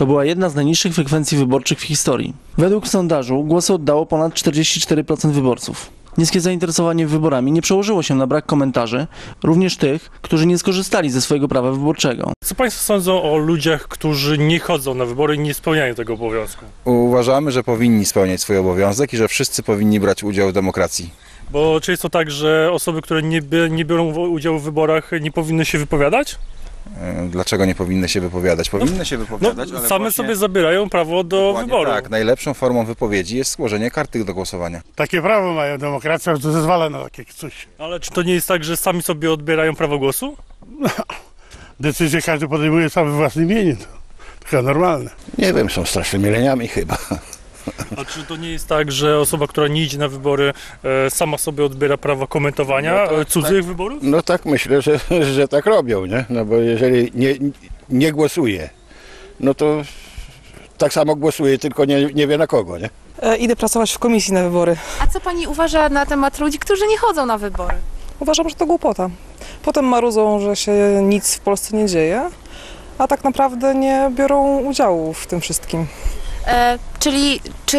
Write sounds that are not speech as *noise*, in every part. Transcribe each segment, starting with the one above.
To była jedna z najniższych frekwencji wyborczych w historii. Według sondażu głosy oddało ponad 44% wyborców. Niskie zainteresowanie wyborami nie przełożyło się na brak komentarzy, również tych, którzy nie skorzystali ze swojego prawa wyborczego. Co Państwo sądzą o ludziach, którzy nie chodzą na wybory i nie spełniają tego obowiązku? Uważamy, że powinni spełniać swój obowiązek i że wszyscy powinni brać udział w demokracji. Bo czy jest to tak, że osoby, które nie, nie biorą udziału w wyborach, nie powinny się wypowiadać? E, Dlaczego nie powinny się wypowiadać? Powinny się No, wypowiadać, ale same właśnie, sobie zabierają prawo do wyboru. Tak, najlepszą formą wypowiedzi jest złożenie karty do głosowania. Takie prawo mają, demokracja to zezwala na takie coś. Ale czy to nie jest tak, że sami sobie odbierają prawo głosu? *laughs* Decyzje każdy podejmuje sam we własnym imieniu. To chyba normalne. Nie wiem, są strasznymi leniami chyba. A czy to nie jest tak, że osoba, która nie idzie na wybory, e, sama sobie odbiera prawo komentowania No tak, e, cudzych wyborów? No tak myślę, że, *laughs* że tak robią, nie? No bo jeżeli nie, nie głosuje, no to tak samo głosuje, tylko nie, nie wie na kogo, nie? E, Idę pracować w komisji na wybory. A co pani uważa na temat ludzi, którzy nie chodzą na wybory? Uważam, że to głupota. Potem marudzą, że się nic w Polsce nie dzieje, a tak naprawdę nie biorą udziału w tym wszystkim. E, czyli czy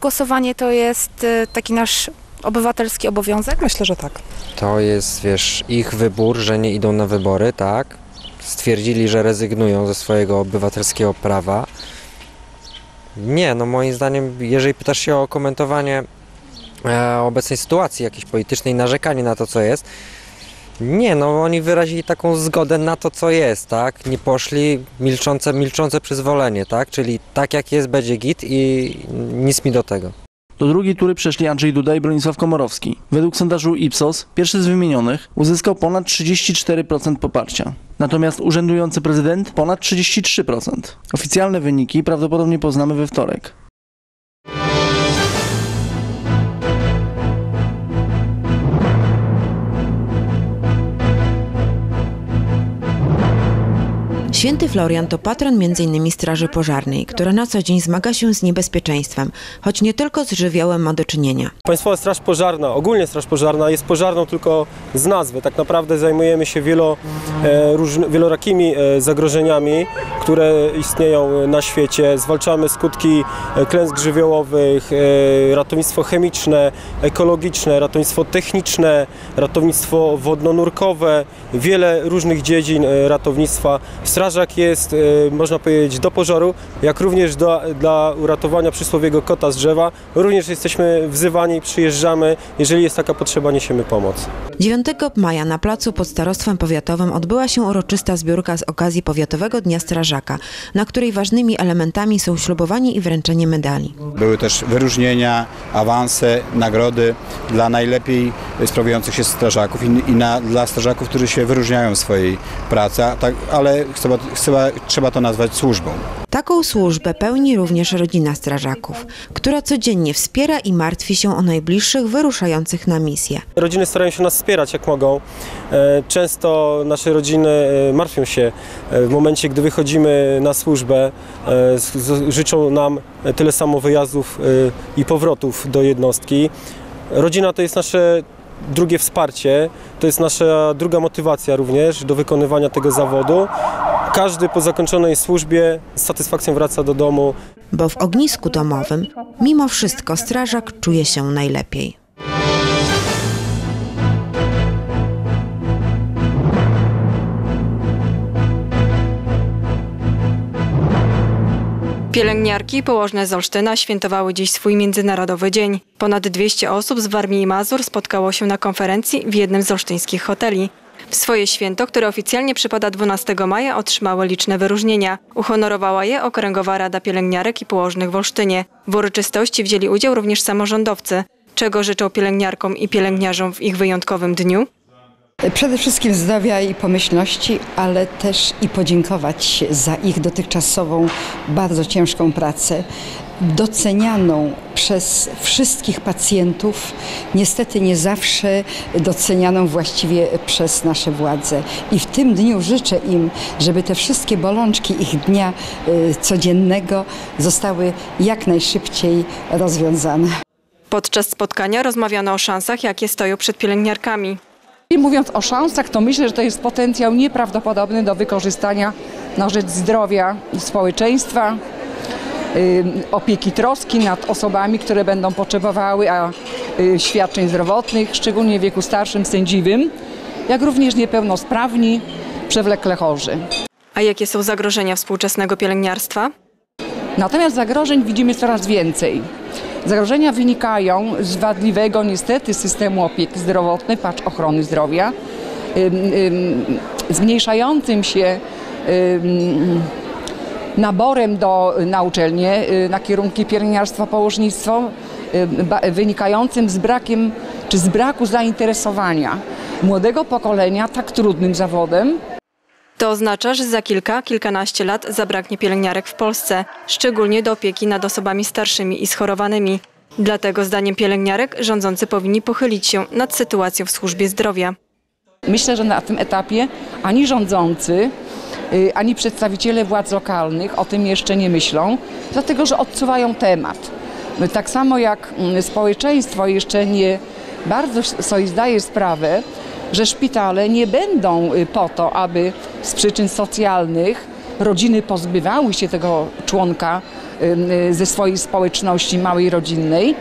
głosowanie to jest e, taki nasz obywatelski obowiązek? Myślę, że tak. To jest, wiesz, ich wybór, że nie idą na wybory, tak? Stwierdzili, że rezygnują ze swojego obywatelskiego prawa. Nie, no moim zdaniem, jeżeli pytasz się o komentowanie e, obecnej sytuacji jakiejś politycznej, narzekanie na to, co jest, nie, no oni wyrazili taką zgodę na to, co jest, tak? Nie poszli milczące, milczące przyzwolenie, tak? Czyli tak jak jest, będzie git i nic mi do tego. Do drugiej tury przeszli Andrzej Duda i Bronisław Komorowski. Według sondażu Ipsos pierwszy z wymienionych uzyskał ponad 34% poparcia. Natomiast urzędujący prezydent ponad 33%. Oficjalne wyniki prawdopodobnie poznamy we wtorek. Święty Florian to patron m.in. Straży Pożarnej, która na co dzień zmaga się z niebezpieczeństwem, choć nie tylko z żywiołem ma do czynienia. Państwowa Straż Pożarna, ogólnie Straż Pożarna jest pożarną tylko z nazwy. Tak naprawdę zajmujemy się wielo, e, różny, wielorakimi e, zagrożeniami, które istnieją na świecie. Zwalczamy skutki e, klęsk żywiołowych, e, ratownictwo chemiczne, ekologiczne, ratownictwo techniczne, ratownictwo wodno-nurkowe, wiele różnych dziedzin e, ratownictwa. Strażak jest, e, można powiedzieć, do pożaru, jak również do, dla uratowania przysłowiego kota z drzewa. Również jesteśmy wzywani, przyjeżdżamy, jeżeli jest taka potrzeba, niesiemy pomoc. 9 maja na placu pod Starostwem Powiatowym odbyła się uroczysta zbiórka z okazji Powiatowego Dnia Strażaka, na której ważnymi elementami są ślubowanie i wręczenie medali. Były też wyróżnienia, awanse, nagrody dla najlepiej sprawujących się strażaków i, i na, dla strażaków, którzy się wyróżniają w swojej pracy, tak, ale trzeba, trzeba, trzeba to nazwać służbą. Taką służbę pełni również rodzina strażaków, która codziennie wspiera i martwi się o najbliższych wyruszających na misję. Rodziny starają się nas wspierać jak mogą. E, Często nasze rodziny e, martwią się e, w momencie, gdy wychodzimy na służbę. Życzą nam tyle samo wyjazdów i powrotów do jednostki. Rodzina to jest nasze drugie wsparcie, to jest nasza druga motywacja również do wykonywania tego zawodu. Każdy po zakończonej służbie z satysfakcją wraca do domu. Bo w ognisku domowym, mimo wszystko, strażak czuje się najlepiej. Pielęgniarki położne z Olsztyna świętowały dziś swój międzynarodowy dzień. Ponad 200 osób z Warmii i Mazur spotkało się na konferencji w jednym z olsztyńskich hoteli. W swoje święto, które oficjalnie przypada 12 maja, otrzymały liczne wyróżnienia. Uhonorowała je Okręgowa Rada Pielęgniarek i Położnych w Olsztynie. W uroczystości wzięli udział również samorządowcy. Czego życzą pielęgniarkom i pielęgniarzom w ich wyjątkowym dniu? Przede wszystkim zdrowia i pomyślności, ale też i podziękować za ich dotychczasową, bardzo ciężką pracę, docenianą przez wszystkich pacjentów, niestety nie zawsze docenianą właściwie przez nasze władze. I w tym dniu życzę im, żeby te wszystkie bolączki ich dnia y, codziennego zostały jak najszybciej rozwiązane. Podczas spotkania rozmawiano o szansach, jakie stoją przed pielęgniarkami. I mówiąc o szansach, to myślę, że to jest potencjał nieprawdopodobny do wykorzystania na rzecz zdrowia społeczeństwa, opieki, troski nad osobami, które będą potrzebowały a, y, świadczeń zdrowotnych, szczególnie w wieku starszym, sędziwym, jak również niepełnosprawni, przewlekle chorzy. A jakie są zagrożenia współczesnego pielęgniarstwa? Natomiast zagrożeń widzimy coraz więcej. Zagrożenia wynikają z wadliwego niestety systemu opieki zdrowotnej, patrz ochrony zdrowia, ym, ym, zmniejszającym się naborem do, na uczelnie, y, na kierunki pielęgniarstwa, położnictwo, y, wynikającym z brakiem czy z braku zainteresowania młodego pokolenia tak trudnym zawodem, To oznacza, że za kilka, kilkanaście lat zabraknie pielęgniarek w Polsce, szczególnie do opieki nad osobami starszymi i schorowanymi. Dlatego zdaniem pielęgniarek rządzący powinni pochylić się nad sytuacją w służbie zdrowia. Myślę, że na tym etapie ani rządzący, y, ani przedstawiciele władz lokalnych o tym jeszcze nie myślą, dlatego że odsuwają temat. Tak samo jak mm, społeczeństwo jeszcze nie bardzo sobie zdaje sprawę, że szpitale nie będą y, po to, aby z przyczyn socjalnych rodziny pozbywały się tego członka y, y, ze swojej społeczności małej rodzinnej.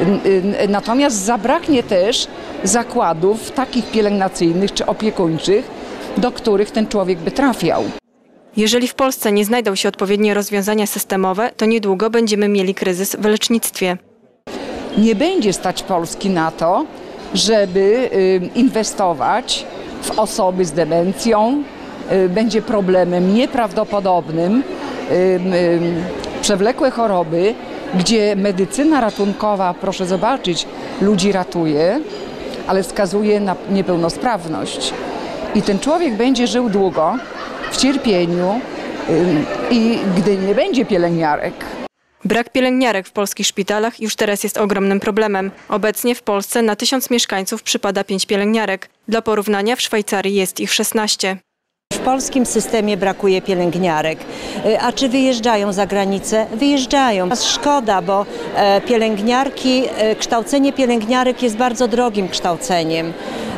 Y, y, Natomiast zabraknie też zakładów takich pielęgnacyjnych czy opiekuńczych, do których ten człowiek by trafiał. Jeżeli w Polsce nie znajdą się odpowiednie rozwiązania systemowe, to niedługo będziemy mieli kryzys w lecznictwie. Nie będzie stać Polski na to, żeby y, inwestować w osoby z demencją. Y, Będzie problemem nieprawdopodobnym. Przewlekłe choroby, gdzie medycyna ratunkowa, proszę zobaczyć, ludzi ratuje, ale skazuje na niepełnosprawność. I ten człowiek będzie żył długo w cierpieniu i gdy nie będzie pielęgniarek, Brak pielęgniarek w polskich szpitalach już teraz jest ogromnym problemem. Obecnie w Polsce na tysiąc mieszkańców przypada pięć pielęgniarek. Dla porównania w Szwajcarii jest ich 16. W polskim systemie brakuje pielęgniarek. Y, A czy wyjeżdżają za granicę? Wyjeżdżają. Szkoda, bo e, pielęgniarki, e, kształcenie pielęgniarek jest bardzo drogim kształceniem.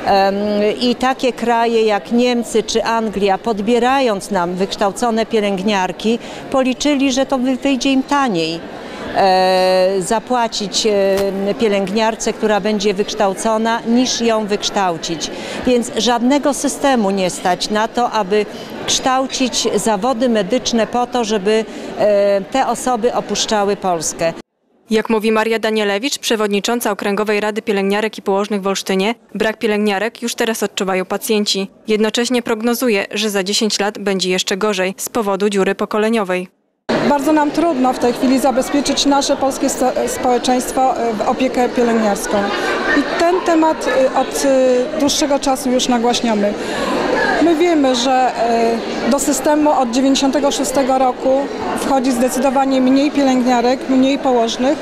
Em, I takie kraje jak Niemcy czy Anglia, podbierając nam wykształcone pielęgniarki, policzyli, że to wy- wyjdzie im taniej e, zapłacić e, pielęgniarce, która będzie wykształcona, niż ją wykształcić. Więc żadnego systemu nie stać na to, aby kształcić zawody medyczne po to, żeby e, te osoby opuszczały Polskę. Jak mówi Maria Danielewicz, przewodnicząca Okręgowej Rady Pielęgniarek i Położnych w Olsztynie, brak pielęgniarek już teraz odczuwają pacjenci. Jednocześnie prognozuje, że za 10 lat będzie jeszcze gorzej z powodu dziury pokoleniowej. Bardzo nam trudno w tej chwili zabezpieczyć nasze polskie społeczeństwo e, w opiekę pielęgniarską. I ten temat e, od e, dłuższego czasu już nagłaśniamy. My wiemy, że e, do systemu od 1996 roku wchodzi zdecydowanie mniej pielęgniarek, mniej położnych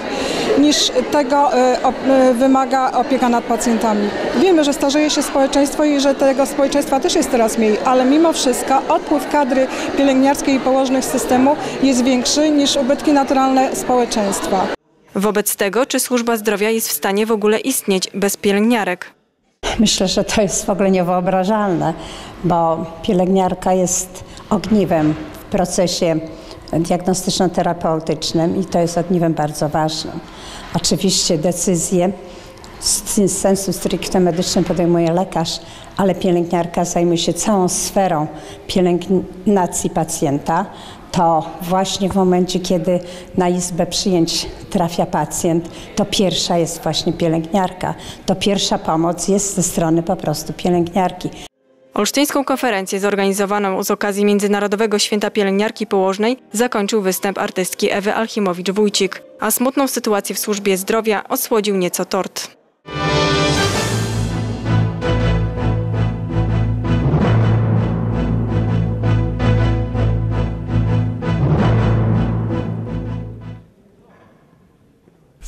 niż tego e, e, wymaga opieka nad pacjentami. Wiemy, że starzeje się społeczeństwo i że tego społeczeństwa też jest coraz mniej, ale mimo wszystko odpływ kadry pielęgniarskiej i położnych systemu jest większy niż ubytki naturalne społeczeństwa. Wobec tego, czy służba zdrowia jest w stanie w ogóle istnieć bez pielęgniarek? Myślę, że to jest w ogóle niewyobrażalne, bo pielęgniarka jest ogniwem w procesie diagnostyczno-terapeutycznym i to jest ogniwem bardzo ważnym. Oczywiście decyzje z sensu stricte medycznym podejmuje lekarz, ale pielęgniarka zajmuje się całą sferą pielęgnacji pacjenta. To właśnie w momencie, kiedy na izbę przyjęć trafia pacjent, to pierwsza jest właśnie pielęgniarka. To pierwsza pomoc jest ze strony po prostu pielęgniarki. Olsztyńską konferencję zorganizowaną z okazji Międzynarodowego Święta Pielęgniarki Położnej zakończył występ artystki Ewy Alchimowicz-Wójcik, a smutną sytuację w służbie zdrowia osłodził nieco tort.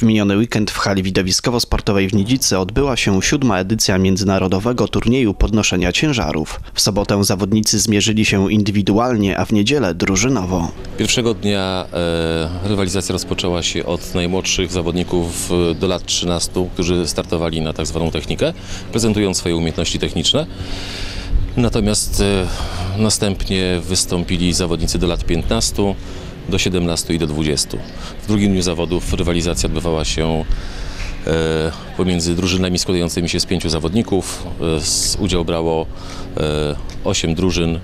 W miniony weekend w hali widowiskowo-sportowej w Nidzicy odbyła się siódma edycja międzynarodowego turnieju podnoszenia ciężarów. W sobotę zawodnicy zmierzyli się indywidualnie, a w niedzielę drużynowo. Pierwszego dnia e, rywalizacja rozpoczęła się od najmłodszych zawodników e, do lat 13, którzy startowali na tak zwaną technikę, prezentując swoje umiejętności techniczne. Natomiast e, następnie wystąpili zawodnicy do lat 15, do 17 i do 20. W drugim dniu zawodów rywalizacja odbywała się e, pomiędzy drużynami składającymi się z pięciu zawodników. E, udział brało e, 8 drużyn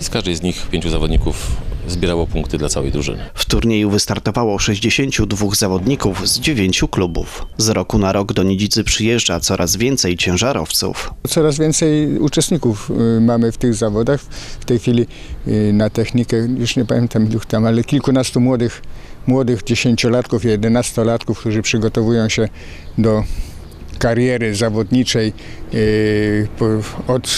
i z każdej z nich pięciu zawodników zbierało punkty dla całej drużyny. W turnieju wystartowało 62 zawodników z 9 klubów. Z roku na rok do Nidzicy przyjeżdża coraz więcej ciężarowców. Coraz więcej uczestników y, mamy w tych zawodach. W tej chwili y, na technikę, już nie pamiętam ilu tam, ale kilkunastu młodych, młodych dziesięciolatków, jedenastolatków, którzy przygotowują się do kariery zawodniczej y, po- od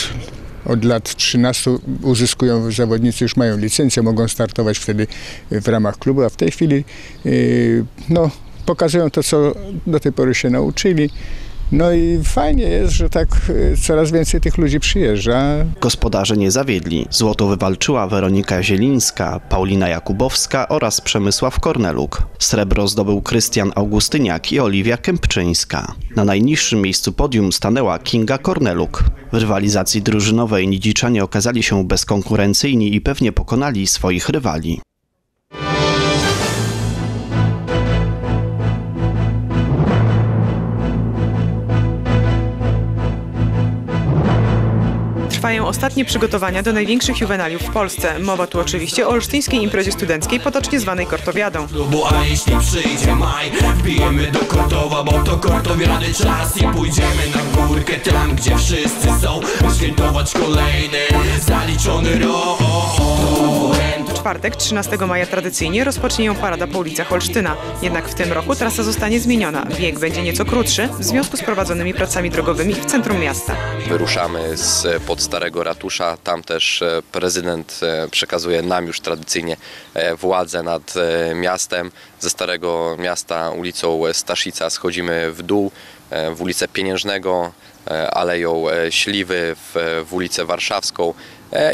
od lat 13 uzyskują zawodnicy, już mają licencję, mogą startować wtedy w ramach klubu, a w tej chwili y, no, pokazują to, co do tej pory się nauczyli. No i fajnie jest, że tak y, coraz więcej tych ludzi przyjeżdża. Gospodarze nie zawiedli. Złoto wywalczyła Weronika Zielińska, Paulina Jakubowska oraz Przemysław Korneluk. Srebro zdobył Krystian Augustyniak i Oliwia Kępczyńska. Na najniższym miejscu podium stanęła Kinga Korneluk. W rywalizacji drużynowej Nidziczanie okazali się bezkonkurencyjni i pewnie pokonali swoich rywali. Trwają ostatnie przygotowania do największych juwenaliów w Polsce. Mowa tu oczywiście o olsztyńskiej imprezie studenckiej, potocznie zwanej Kortowiadą. Bo a jeśli przyjdzie maj Wbijemy do Kortowa, bo to czas I pójdziemy na górkę tam, gdzie wszyscy są świętować kolejny zaliczony rok czwartek, 13 maja tradycyjnie rozpocznie ją parada po ulicach Olsztyna. Jednak w tym roku trasa zostanie zmieniona. Bieg będzie nieco krótszy w związku z prowadzonymi pracami drogowymi w centrum miasta. Wyruszamy z pod Starego Ratusza. Tam też e, prezydent e, przekazuje nam już tradycyjnie e, władzę nad miastem. Ze Starego Miasta ulicą Staszica schodzimy w dół w ulicę Pieniężnego, Aleją Śliwy, w, w ulicę Warszawską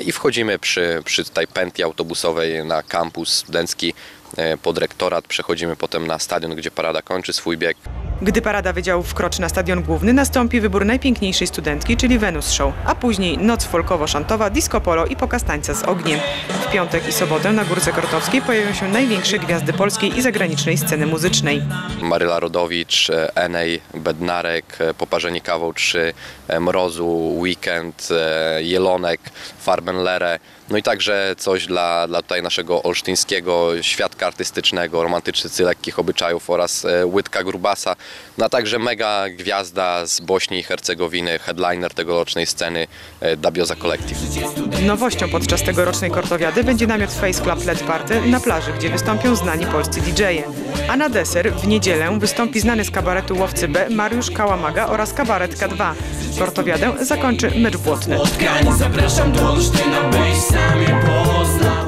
i wchodzimy przy, przy tutaj pętli autobusowej na kampus studencki e, pod rektorat. Przechodzimy potem na stadion, gdzie parada kończy swój bieg. Gdy parada wydziałów wkroczy na stadion główny, nastąpi wybór najpiękniejszej studentki, czyli Venus Show, a później noc folkowo-szantowa, disco polo i pokaz tańca z ogniem. W piątek i sobotę na Górce Kortowskiej pojawią się największe gwiazdy polskiej i zagranicznej sceny muzycznej. Maryla Rodowicz, e, Enej, Bednarek, e, Poparzenie Kawał 3, e, Mrozu, Weekend, Jelonek, Farben Lere. No i także coś dla, dla tutaj naszego olsztyńskiego świadka artystycznego, romantyczycy lekkich obyczajów oraz e, Łydka Grubasa. No a także mega gwiazda z Bośni i Hercegowiny, headliner tegorocznej sceny e, Dabioza Collective. Nowością podczas tegorocznej kortowiady będzie namiot Face Club LED Party na plaży, gdzie wystąpią znani polscy DJ-e. A na deser w niedzielę wystąpi znany z kabaretu Łowcy B Mariusz Kałamaga oraz kabaret K2. Kortowiadę zakończy mecz błotny. Zapraszam do Olsztyna, byś poznał